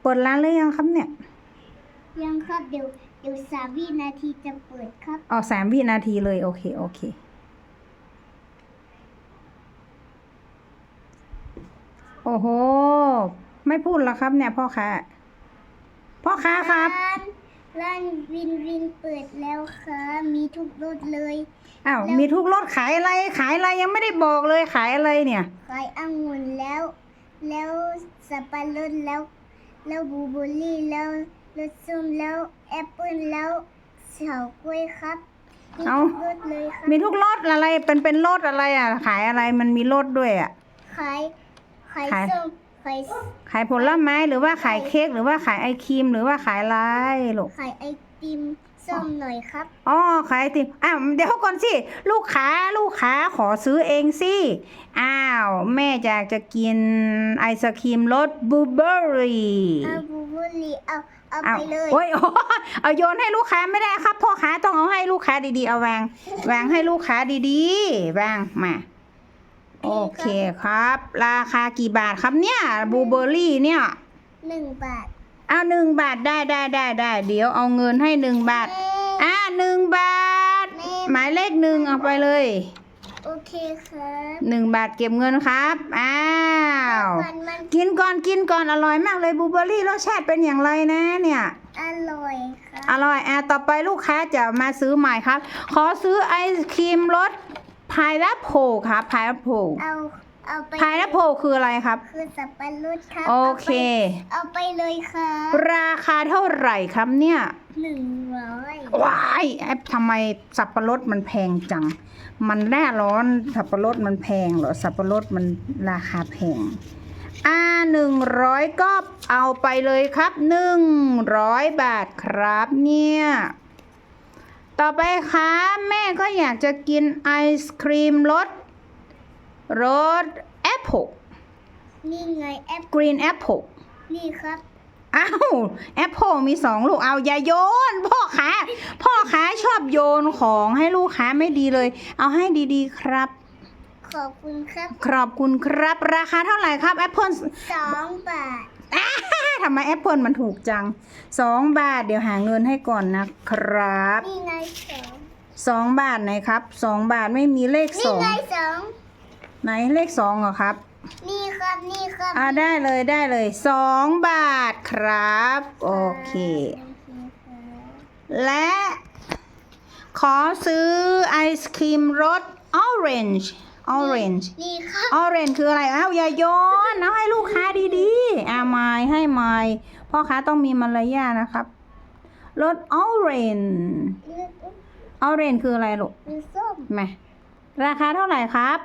เปิดร้านหรือยังครับเนี่ย ยังครับเดี๋ยวเดี๋ยวสามวินาทีจะเปิดครับอ๋อสามวินาทีเลย โอเค โอเค โอ้โห ไม่พูดแล้วครับเนี่ยพ่อค้าพ่อค้าครับร้านร้านวินวินเปิดแล้วครับมีทุกรสเลยอ้าวแล้วมีทุกรสขายอะไร ขายอะไรยังไม่ได้บอกเลยขายอะไรเนี่ย ขายองุ่นแล้ว แล้วสับปะรดแล้ว แล้วบลูเบอร์รี่แล้วรสส้มแล้วแอปเปิ้ลแล้วเฉาก๊วยครับมีเอ้า ทุกรสเลยครับมีทุกรสอะไรเป็นเป็นรสอะไรอะ ขายอะไรมันมีรสด้วยอะ ขายขายขาย ส้มขายขายผลไม้หรือว่าขายเค้กหรือว่าขายไอครีมหรือว่าขายอะไรลูกขายไอติมส้มหน่อยครับอ๋อขายไอติมอ้าวเดี๋ยวก่อนสิลูกค้าลูกค้าขอซื้อเองสิอ้าวแม่อยากจะกินไอศครีมรสบลูเบอร์รี่เอาบลูเบอร์รี่เอาเอาเอาไปเลยโอ้ยเอาโยนให้ลูกค้าไม่ได้ครับพ่อค้าต้องเอาให้ลูกค้าดีๆเอาวางวางให้ลูกค้าดีๆวางมา โอเคครับ ราคากี่บาทครับเนี่ยบลูเบอร์รี่เนี่ยหนึ่งบาทเอาหนึ่งบาทได้ได้ได้ได้เดี๋ยวเอาเงินให้หนึ่งบาทอ่าหนึ่งบาทแม่หมายเลขหนึ่งเอาไปเลย โอเคครับหนึ่งบาทเก็บเงินครับอ้าวมันมันกินก่อนกินก่อนอร่อยมากเลยบลูเบอร์รี่รสชาติเป็นอย่างไรนะเนี่ยอร่อยครับอร่อยอะต่อไปลูกค้าจะมาซื้อใหม่ครับ ขอซื้อไอศครีมรส พายแอปเปิลครับพายแอปเปิลเอาเอาไปพายแอปเปิลคืออะไรครับ คือสับปะรดครับโอเค เอาไปเลยครับราคาเท่าไหร่ครับเนี่ยหนึ่งร้อยว้ายแอปทำไมสับปะรดมันแพงจัง มันแน่ร้อนสับปะรดมันแพงเหรอสับปะรดมันราคาแพงอ่าหนึ่งร้อยก็เอาไปเลยครับหนึ่งร้อยบาทครับเนี่ย ต่อไปครับแม่ก็อยากจะกินไอศครีมรสรสแอปเปิลนี่ไงแอปกรีนแอปเปิลนี่ครับอ้าวแอปเปิลมีสองลูกเอาอย่าโยน พ่อค้าพ่อค้าชอบโยนของให้ลูกค้าไม่ดีเลย เอาให้ดีๆครับ ขอบคุณครับ ขอบคุณครับราคาเท่าไหร่ครับแอปเปิลสองบาท ทำไมแอปเปิลมันถูกจังสองบาทเดี๋ยวหาเงินให้ก่อนนะครับนี่ไงสองสองบาทไหนครับสองบาทไม่มีเลขสนี่องไงสองไหนเลขสองเหรอครับ นี่ครับนี่ครับอ่าได้เลยได้เลยสองบาทครับ โอเคโอเคครับและขอซื้อไอศครีมรสออเรนจ์ ออเรนจ์นี่ครับออเรนจ์คืออะไรอ้าวอย่าโยนเอาให้ลูกค้าดีๆอ่าไม้ให้ไม้พ่อค้าต้องมีมารยาทนะครับรสออเรนจ์เลือกออเรนจ์คืออะไรลูกคือส้มมาราคาเท่าไหร่ครับ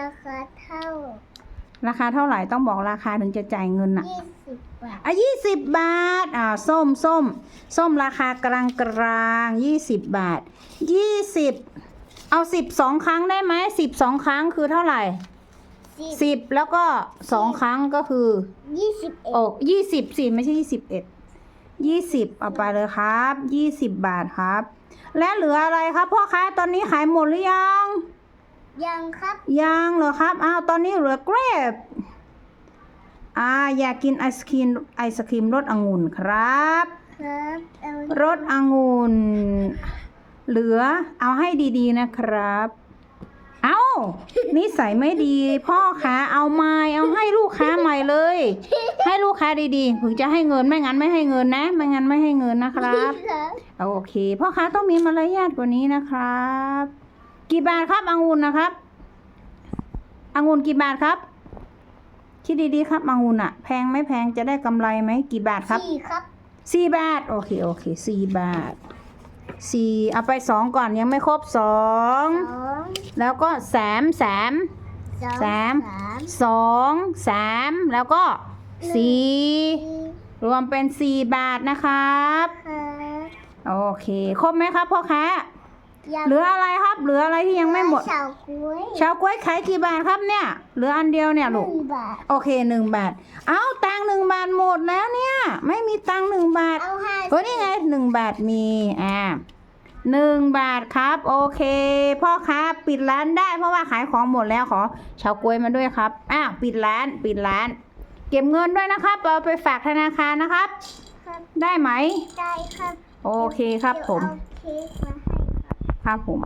ราคาเท่า ราคาเท่าไหร่ต้องบอกราคาถึงจะจ่ายเงินอะยี่สิบบาทอะยี่สิบบาทอ่าส้มส้ม ส้มราคากลางกลางยี่สิบบาทยี่สิบ เอาสิบสองครั้งได้ไหมสิบสองครั้งคือเท่าไหร่สิบสิบแล้วก็สองครั้งก็คือยี่สิบเอ็ดโอ้ยี่สิบสิไม่ใช่ยี่สิบเอ็ดยี่สิบเอาไปเลยครับยี่สิบบาทครับ และเหลืออะไรครับพ่อค้าตอนนี้ขายหมดหรือยัง ยังครับยังเหรอครับอ้าวตอนนี้เหลือเกรปอ่าอยากกินไอศครีมไอศครีมรสองุ่นครับ ครับเอารสองุ่น เหลือเอาให้ดีๆนะครับ เอานิสัยไม่ดี พ่อค้าเอาไม้เอาให้ลูกค้าใหม่เลย ให้ลูกค้าดีๆถึงจะให้เงินไม่งั้นไม่ให้เงินนะ ไม่งั้นไม่ให้เงินนะครับครับโอเค พ่อค้าต้องมีมารยาทกว่านี้นะครับ กี่บาทครับองุ่นนะครับองุ่นกี่บาทครับ คิดดีๆครับองุ่นอะแพงไม่แพงจะได้กำไรไหมกี่บาทครับสี่ครับสี่บาท โอเคโอเคสี่บาท สี่เอาไปสองก่อนยังไม่ครบสองสองแล้วก็แสมแสมสองสามสามสองสามแล้วก็สี่สี่รวมเป็นสี่บาทนะครับ ครับโอเค ครบไหมครับพ่อค้ายังเหลืออะไรครับเหลืออะไรที่ยังไม่หมด เฉาก๊วยชาวกล้วยขายกี่บาทครับเนี่ยเหลืออันเดียวเนี่ยหลูนึ่กงบาท โอเคหนึ่งบาท เอาตังค์หนึ่งบาทหมดแล้วเนี่ย ไม่มีตังค์หนึ่งบาท เอาห้าเฮ้ยนี่ไงหนึ่งบาทมี อ่า หนึ่งบาทครับ โอเค พ่อค้าปิดร้านได้เพราะว่าขายของหมดแล้วขอชาวกล้วยมาด้วยครับอ้าวปิดร้านปิดร้าน เก็บเงินด้วยนะครับเอาไปฝากธนาคารนะครับ ครับได้ไหม ได้ครับโอเคครับผมเดี๋ยวเอาเค้กมาให้ครับ ครับผม